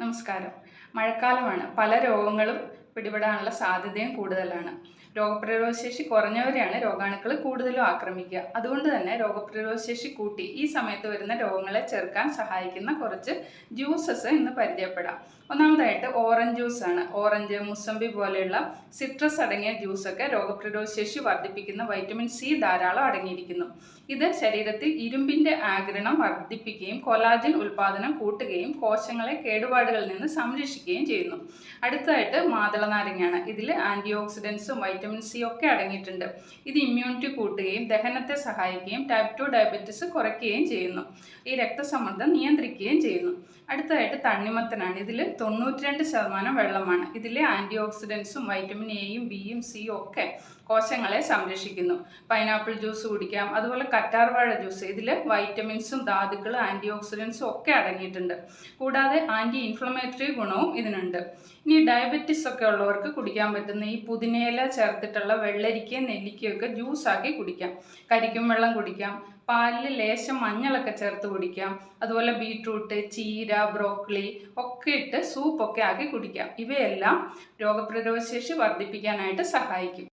നമസ്കാരം. മഴക്കാലമാണ്. പല രോഗങ്ങളും പിടിപെടാനുള്ള സാധ്യതയും കൂടുതലാണ്. രോഗപ്രതിരോധശേഷി കുറഞ്ഞവരെയാണ് രോഗാണുക്കൾ കൂടുതലും ആക്രമിക്കുക. അതുകൊണ്ട് തന്നെ രോഗപ്രതിരോധശേഷി കൂട്ടി ഈ സമയത്ത് വരുന്ന രോഗങ്ങളെ ചെറുക്കാൻ സഹായിക്കുന്ന കുറച്ച് ജ്യൂസസ് ഇന്ന് പരിചയപ്പെടാം. ഒന്നാമതായിട്ട് ഓറഞ്ച് ജ്യൂസ് ആണ് ഓറഞ്ച് മുസമ്പി പോലെയുള്ള സിട്രസ് അടങ്ങിയ ജ്യൂസൊക്കെ രോഗപ്രതിരോധശേഷി വർദ്ധിപ്പിക്കുന്ന വൈറ്റമിൻ സി ധാരാളം അടങ്ങിയിരിക്കുന്നു. ഇത് ശരീരത്തിൽ ഇരുമ്പിന്റെ ആഗ്രഹം വർദ്ധിപ്പിക്കുകയും കൊലാജിൻ ഉൽപാദനം കൂട്ടുകയും കോശങ്ങളെ കേടുപാടുകളിൽ നിന്ന് സംരക്ഷിക്കുകയും ചെയ്യുന്നു. അടുത്തതായിട്ട് മാതള നാരങ്ങയാണ്. ഇതിൽ ആന്റി ഓക്സിഡൻസും വൈറ്റമിൻ സി ഒക്കെ അടങ്ങിയിട്ടുണ്ട്. ഇത് ഇമ്മ്യൂണിറ്റി കൂട്ടുകയും ദഹനത്തെ സഹായിക്കുകയും ടൈപ്പ് ടു ഡയബറ്റിസ് കുറയ്ക്കുകയും ചെയ്യുന്നു. ഈ രക്തസമ്മർദ്ദം നിയന്ത്രിക്കുകയും ചെയ്യുന്നു. അടുത്തതായിട്ട് തണ്ണിമത്തനാണ്. ഇതിൽ തൊണ്ണൂറ്റി രണ്ട് ശതമാനം വെള്ളമാണ്. ഇതിലെ ആന്റി ഓക്സിഡൻസും വൈറ്റമിൻ എയും ബിയും സിയും ഒക്കെ കോശങ്ങളെ സംരക്ഷിക്കുന്നു. പൈനാപ്പിൾ ജ്യൂസ് കുടിക്കാം. അതുപോലെ കറ്റാർവാഴ ജ്യൂസ് ഇതിൽ വൈറ്റമിൻസും ധാതുക്കളും ആന്റി ഓക്സിഡൻസും ഒക്കെ അടങ്ങിയിട്ടുണ്ട്. കൂടാതെ ആന്റി ഇൻഫ്ലമേറ്ററി ഗുണവും ഇതിനുണ്ട്. ഇനി ഡയബറ്റിസ് ഒക്കെ ഉള്ളവർക്ക് കുടിക്കാൻ പറ്റുന്ന ഈ പുതിനയില ചേർത്തിട്ടുള്ള വെള്ളരിക്കയും നെല്ലിക്കയും ഒക്കെ ജ്യൂസാക്കി കുടിക്കാം. കരിക്കും വെള്ളം കുടിക്കാം. പാലിൽ ലേശം മഞ്ഞളൊക്കെ ചേർത്ത് കുടിക്കാം. അതുപോലെ ബീട്രൂട്ട് ചീര ബ്രോക്കളി ഒക്കെ ഇട്ട് സൂപ്പൊക്കെ ആക്കി കുടിക്കാം. ഇവയെല്ലാം രോഗപ്രതിരോധശേഷി വർദ്ധിപ്പിക്കാനായിട്ട് സഹായിക്കും.